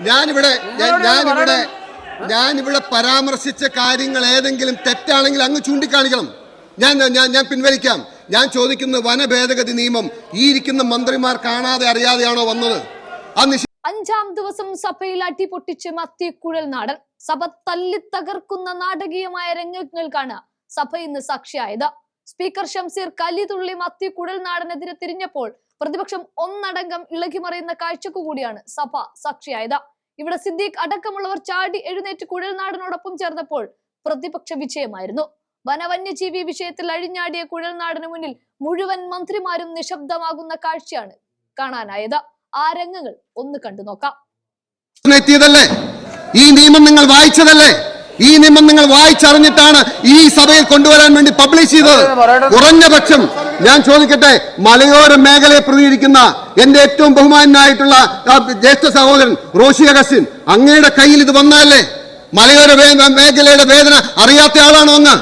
ഞാനിവിടെ ഞാൻ- ഞാനിവിടെ ഞാനിവിടെ പരാമർശിച്ച കാര്യങ്ങൾ ഏതെങ്കിലും തെറ്റാണെങ്കിൽ അങ്ങ് ചൂണ്ടിക്കാണിക്കണം. ഞാൻ ഞാൻ ഞാൻ പിൻവലിക്കാം. ഞാൻ ചോദിക്കുന്ന വന ഭേദഗതി നിയമം ഈ ഇരിക്കുന്ന മന്ത്രിമാർ കാണാതെ അറിയാതെയാണോ വന്നത്? അഞ്ചാം ദിവസം സഭയിൽ അടിപൊട്ടിച്ച് മത്തി കുഴൽനാടൻ സഭ തല്ലി തകർക്കുന്ന നാടകീയമായ രംഗങ്ങൾക്കാണ് സഭ ഇന്ന് സാക്ഷിയായത്. സ്പീക്കർ ഷംസീർ കലിതുള്ളി മത്തി കുഴൽനാടനെതിരെ തിരിഞ്ഞപ്പോൾ പ്രതിപക്ഷം ഒന്നടങ്കം ഇളകിമറിയുന്ന കാഴ്ചക്കു കൂടിയാണ് സഭ സാക്ഷിയായത്. ഇവിടെ സിദ്ദീഖ് അടക്കമുള്ളവർ ചാടി എഴുന്നേറ്റ് കുഴൽനാടനോടൊപ്പം ചേർന്നപ്പോൾ പ്രതിപക്ഷ വിജയമായിരുന്നു. വനവന്യജീവി വിഷയത്തിൽ അഴിഞ്ഞാടിയ കുഴൽനാടിന് മുന്നിൽ മുഴുവൻ മന്ത്രിമാരും നിശബ്ദമാകുന്ന കാഴ്ചയാണ് കാണാനായത്. ആ രംഗങ്ങൾ ഒന്ന് കണ്ടു നോക്കാം ഈ നിയമം നിങ്ങൾ വായിച്ചതല്ലേ? ഈ നിയമം നിങ്ങൾ വായിച്ചറിഞ്ഞിട്ടാണ് ഈ സഭയിൽ കൊണ്ടുവരാൻ വേണ്ടി പബ്ലിഷ് ചെയ്തത്. കുറഞ്ഞ പക്ഷം ഞാൻ ചോദിക്കട്ടെ മലയോര മേഖലയെ പ്രതികരിക്കുന്ന എന്റെ ഏറ്റവും ബഹുമാനായിട്ടുള്ള ജ്യേഷ്ഠ സഹോദരൻ റോഷി അഗസ്റ്റിൻ അങ്ങയുടെ കയ്യിൽ ഇത് വന്നാലേ? മലയോര മേഖലയുടെ വേദന അറിയാത്ത ആളാണോ അങ്ങ്.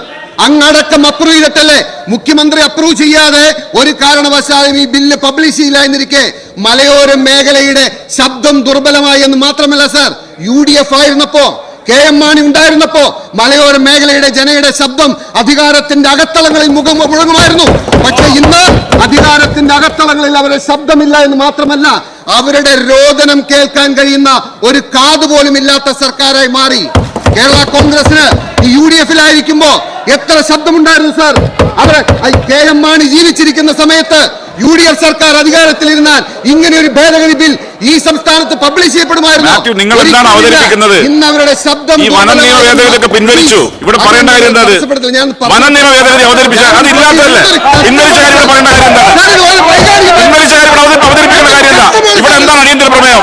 അങ്ങടക്കം അപ്രൂവ് ചെയ്തിട്ടല്ലേ? മുഖ്യമന്ത്രി അപ്രൂവ് ചെയ്യാതെ ഒരു കാരണവശാലും ഈ ബില്ല് പബ്ലിഷ് ചെയ്യില്ല എന്നിരിക്കെ മലയോര മേഖലയുടെ ശബ്ദം ദുർബലമായി എന്ന് മാത്രമല്ല സാർ യു ഡി എഫ് ആയിരുന്നപ്പോ കെ എം മാണി ഉണ്ടായിരുന്നപ്പോ മലയോര മേഖലയുടെ ജനയുടെ ശബ്ദം അധികാരത്തിന്റെ അകത്തളങ്ങളിൽ മുഖം മുഴങ്ങുമായിരുന്നു പക്ഷെ ഇന്ന് അധികാരത്തിന്റെ അകത്തളങ്ങളിൽ അവരുടെ ശബ്ദമില്ല എന്ന് മാത്രമല്ല അവരുടെ രോദനം കേൾക്കാൻ കഴിയുന്ന ഒരു കാതുപോലും ഇല്ലാത്ത സർക്കാരായി മാറി. കേരള കോൺഗ്രസിന് യു ഡി എഫിലായിരിക്കുമ്പോ എത്ര ശബ്ദമുണ്ടായിരുന്നു സാർ? അവർ കെ എം മാണി ജീവിച്ചിരിക്കുന്ന സമയത്ത് യു ഡി എഫ് സർക്കാർ അധികാരത്തിലിരുന്നാൽ ഇങ്ങനെ ഒരു ഭേദഗതി ബിൽ ഈ സംസ്ഥാനത്ത് പബ്ലിഷ് ചെയ്യപ്പെടുമായിരുന്നു. നിങ്ങൾ എന്താണ്. അവതരിപ്പിക്കുന്നത്? ഇന്ന് അവരുടെ ശബ്ദം പിൻവലിച്ചു. ഇവിടെ പറയേണ്ട കാര്യം എന്താ അത്? വന നിയമ ഭേദഗതി അവതരിപ്പിച്ച അത് ഇല്ലാത്തതല്ലേ? പിൻവലിച്ച കാര്യം പറയേണ്ട കാര്യം എന്താണ്? പിൻവലിച്ച കാര്യം ഇവിടെ അവതരിപ്പിക്കേണ്ട ഇവിടെ എന്താണ് അടിയന്തര പ്രമേയം?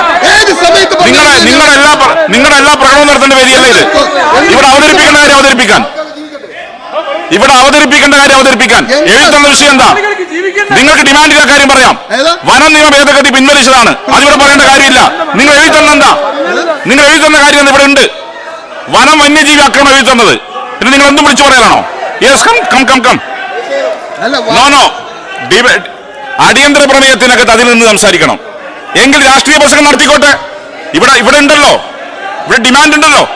നിങ്ങളെ നിങ്ങളുടെ എല്ലാ നിങ്ങളുടെ എല്ലാ പ്രകടനവും നടത്തേണ്ട വേദിയല്ല ഇത് ഇവിടെ അവതരിപ്പിക്കേണ്ട കാര്യം അവതരിപ്പിക്കാൻ. ഇവിടെ അവതരിപ്പിക്കേണ്ട കാര്യം അവതരിപ്പിക്കാൻ. എഴുതുള്ള വിഷയം എന്താ? നിങ്ങൾക്ക് ഡിമാൻഡ് ചെയ്ത കാര്യം പറയാം. വനം നിയമ ഭേദഗതി പിൻവലിച്ചതാണ്. അതിവിടെ പറയേണ്ട കാര്യമില്ല. നിങ്ങൾ എഴുതി തന്നെന്താ നിങ്ങൾ എഴുതി തന്ന കാര്യം ഇവിടെ ഉണ്ട്. വനം വന്യജീവി ആക്രമണം എഴുതുന്നത് പിന്നെ നിങ്ങൾ എന്തും വിളിച്ചു പറയാനാണോ yes come come come come no no അടിയന്തര പ്രമേയത്തിനകത്ത് അതിൽ നിന്ന് സംസാരിക്കണം. എങ്കിൽ രാഷ്ട്രീയ പ്രസംഗം നടത്തിക്കോട്ടെ. ഇവിടെ ഇവിടെ ഉണ്ടല്ലോ. ഇവിടെ ഡിമാൻഡ് ഉണ്ടല്ലോ.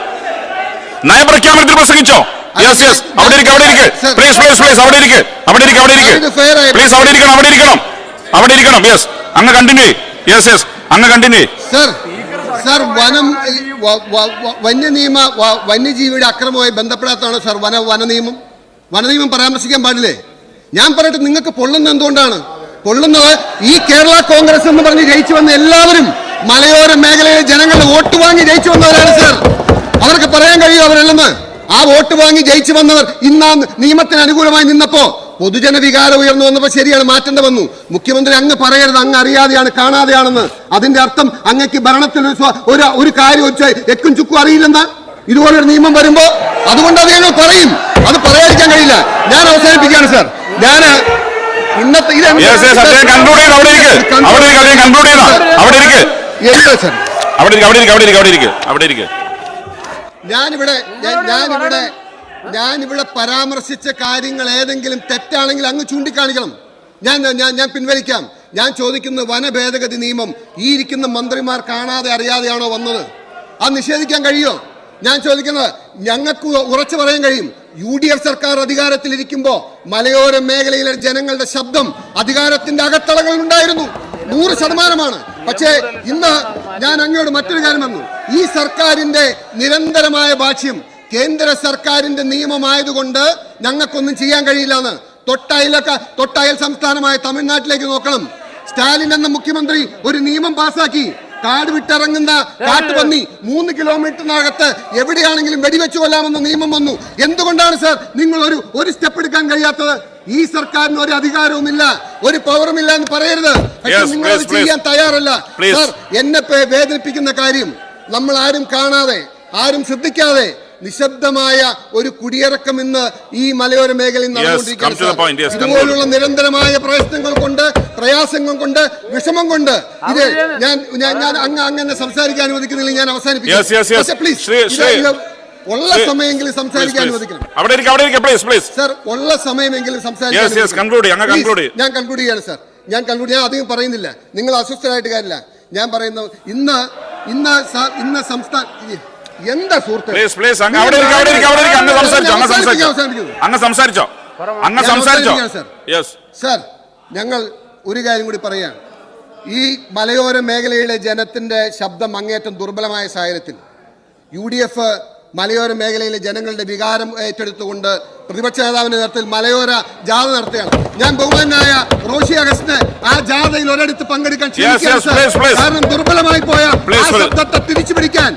നയപ്രഖ്യാപനത്തിൽ പ്രസംഗിച്ചോ? യെസ് യെസ് അവിടെ ഇരിക്കും അവിടെ ഇരിക്കും. പ്ലീസ് പ്ലീസ് പ്ലീസ് അവിടെ ഇരിക്കും. അവിടെ ഇരിക്കും അവിടെ ഇരിക്കും. പ്ലീസ് അവിടെ ഇരിക്കണം അവിടെ ഇരിക്കണം. അവിടെ ഇരിക്കണം. യെസ് അങ്ങ് കണ്ടിന്യൂ യെസ് യെസ് അങ്ങ് കണ്ടിന്യൂ സർ സർ വനം വന്യനിയമ വന്യജീവിയുടെ അക്രമവുമായി ബന്ധപ്പെടാത്തതാണ് സർ വന വന നിയമം വന നിയമം പരാമർശിക്കാൻ പാടില്ലേ? ഞാൻ പറയട്ടെ നിങ്ങൾക്ക് പൊള്ളുന്നത് എന്തുകൊണ്ടാണ്? പൊള്ളുന്നത് ഈ കേരള കോൺഗ്രസ് എന്ന് പറഞ്ഞ് ജയിച്ചു വന്ന എല്ലാവരും മലയോര മേഖലയിലെ ജനങ്ങളുടെ വോട്ട് വാങ്ങി ജയിച്ചു വന്നവരാണ് സർ അവർക്ക് പറയാൻ കഴിയും അവരല്ലെന്ന്. ആ വോട്ട് വാങ്ങി ജയിച്ചു വന്നവർ ഇന്ന് നിയമത്തിന് അനുകൂലമായി നിന്നപ്പോ പൊതുജന വികാരം ഉയർന്നു വന്നപ്പോ ശരിയാണ് മാറ്റേണ്ട വന്നു. മുഖ്യമന്ത്രി അങ്ങ് പറയരുത് അങ്ങ് അറിയാതെയാണ് കാണാതെയാണെന്ന്. അതിന്റെ അർത്ഥം അങ്ങക്ക് ഭരണത്തിൽ ഒരു ഒരു കാര്യം എക്കും ചുക്കും അറിയില്ലെന്ന? ഇതുപോലെ ഒരു നിയമം വരുമ്പോ അതുകൊണ്ട് അത് ഞങ്ങൾ പറയും. അത് പറയാതിരിക്കാൻ കഴിയില്ല. ഞാൻ അവസാനിപ്പിക്കുകയാണ് സാർ. ഞാൻ ഇന്നത്തെ ഇത് കൺക്ലൂഡ് ചെയ്ത് അവിടെ ഇരിക്കുക അവിടെ ഇരിക്കും അദ്ദേഹം കൺക്ലൂഡ് ചെയ്താ അവിടെ ഇരിക്കുക അവിടെ ഇരിക്കുക അവിടെ ഇരിക്കുക അവിടെ ഇരിക്കും അവിടെ ഇരിക്കും അവിടെ ഇരിക്കും ഞാനിവിടെ ഞാൻ- ഞാനിവിടെ ഞാനിവിടെ പരാമർശിച്ച കാര്യങ്ങൾ ഏതെങ്കിലും തെറ്റാണെങ്കിൽ അങ്ങ് ചൂണ്ടിക്കാണിക്കണം. ഞാൻ ഞാൻ ഞാൻ പിൻവലിക്കാം. ഞാൻ ചോദിക്കുന്ന വന ഭേദഗതി നിയമം ഈ ഇരിക്കുന്ന മന്ത്രിമാർ കാണാതെ അറിയാതെയാണോ വന്നത്? അത് നിഷേധിക്കാൻ കഴിയോ? ഞാൻ ചോദിക്കുന്നത് ഞങ്ങൾക്ക് ഉറച്ചു പറയാൻ കഴിയും. യു ഡി എഫ് സർക്കാർ അധികാരത്തിലിരിക്കുമ്പോൾ മലയോര മേഖലയിലെ ജനങ്ങളുടെ ശബ്ദം അധികാരത്തിന്റെ അകത്തളങ്ങളിൽ ഉണ്ടായിരുന്നു നൂറ് ശതമാനമാണ്. പക്ഷേ ഇന്ന് ഞാൻ അങ്ങോട്ട് മറ്റൊരു കാര്യം വന്നു. ഈ സർക്കാരിന്റെ നിരന്തരമായ ഭാഷ്യം കേന്ദ്ര സർക്കാരിന്റെ നിയമമായതുകൊണ്ട് ഞങ്ങൾക്കൊന്നും ചെയ്യാൻ കഴിയില്ല എന്ന് തൊട്ടയലൊക്കെ തൊട്ടയൽ സംസ്ഥാനമായ തമിഴ്നാട്ടിലേക്ക് നോക്കണം. സ്റ്റാലിൻ എന്ന മുഖ്യമന്ത്രി ഒരു നിയമം പാസാക്കി. കാട് വിട്ടിറങ്ങുന്ന കാട്ടുപന്നി മൂന്ന് കിലോമീറ്ററിനകത്ത് എവിടെയാണെങ്കിലും വെടിവെച്ചു കൊല്ലാമെന്ന നിയമം വന്നു. എന്തുകൊണ്ടാണ് സർ നിങ്ങൾ ഒരു ഒരു സ്റ്റെപ്പ് എടുക്കാൻ കഴിയാത്തത്? ഈ സർക്കാരിന് ഒരു അധികാരവുമില്ല ഒരു പവറും ഇല്ല എന്ന് പറയരുത്. പക്ഷെ നിങ്ങൾ. ചെയ്യാൻ തയ്യാറല്ല. സർ എന്നെ പേ- വേദനിപ്പിക്കുന്ന കാര്യം നമ്മൾ ആരും കാണാതെ ആരും ശ്രദ്ധിക്കാതെ നിശബ്ദമായ ഒരു കുടിയിറക്കം ഇന്ന് ഈ മലയോര മേഖലയിൽ നടന്നുകൊണ്ടിരിക്കുന്നത് ഇതുപോലുള്ള നിരന്തരമായ പ്രയത്നങ്ങൾ കൊണ്ട് പ്രയാസങ്ങൾ കൊണ്ട് വിഷമം കൊണ്ട് ഇത് ഞാൻ ഞാൻ അങ്ങ് അങ്ങനെ സംസാരിക്കാൻ അനുവദിക്കുന്നില്ല ഞാൻ അവസാനിപ്പിക്കും. പ്ലീസ് ഉള്ള സമയമെങ്കിലും സംസാരിക്കാൻ. അനുവദിക്കണം അവിടെ ഇരിക്കും അവിടെ ഇരിക്കും പ്ലീസ് പ്ലീസ് സർ ഉള്ള സമയമെങ്കിലും സംസാരിക്കാൻ ചെയ്യ്, അങ്ങ് Please, ഞാൻ കൺക്ലൂഡ് ചെയ്യാണ് സർ ഞാൻ കൺക്ലൂഡ് ഞാൻ അധികം പറയുന്നില്ല. നിങ്ങൾ അസ്വസ്ഥരായിട്ട് കാര്യമില്ല. ഞാൻ പറയുന്നു ഇന്ന് ഇന്ന് ഇന്ന് സംസ്ഥാന എന്താ സുഹൃത്ത്? അങ്ങ് സംസാരിച്ചോ അങ്ങ് സംസാരിച്ചോ. സർ. ഞങ്ങൾ ഒരു കാര്യം കൂടി പറയാം. ഈ മലയോര മേഖലയിലെ ജനത്തിന്റെ ശബ്ദം അങ്ങേറ്റം ദുർബലമായ സാഹചര്യത്തിൽ യു ഡി എഫ് മലയോര മേഖലയിലെ ജനങ്ങളുടെ വികാരം ഏറ്റെടുത്തുകൊണ്ട് പ്രതിപക്ഷ നേതാവിന്റെ നേതൃത്വത്തിൽ മലയോര ജാഥ നടത്തുകയാണ് ഞാൻ ബഹുമാനായ റോഷി അഗസ്റ്റിന് ആ ജാഥയിൽ ഒരിടത്ത് പങ്കെടുക്കാൻ. കാരണം ദുർബലമായി പോയ. ശബ്ദത്തെ തിരിച്ചു പിടിക്കാൻ.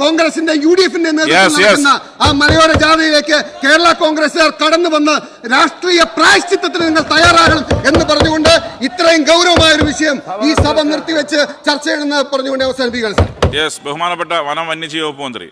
കോൺഗ്രസിന്റെ യു ഡി എഫിന്റെ നേതൃത്വം നേതൃത്വത്തിൽ. നടക്കുന്ന ആ മലയോര ജാഥയിലേക്ക് കേരള കോൺഗ്രസുകാർ കടന്നു വന്ന് രാഷ്ട്രീയ പ്രായശ്ചിത്തത്തിന് നിങ്ങൾ തയ്യാറാകണം എന്ന് പറഞ്ഞുകൊണ്ട് ഇത്രയും ഗൗരവമായ ഒരു വിഷയം ഈ സഭ നിർത്തിവെച്ച് ചർച്ച ചെയ്യണമെന്ന് പറഞ്ഞുകൊണ്ട് അവസാനിപ്പിക്കുകയാണ് ബഹുമാനപ്പെട്ട വനം വന്യജീവ വകുപ്പ് മന്ത്രി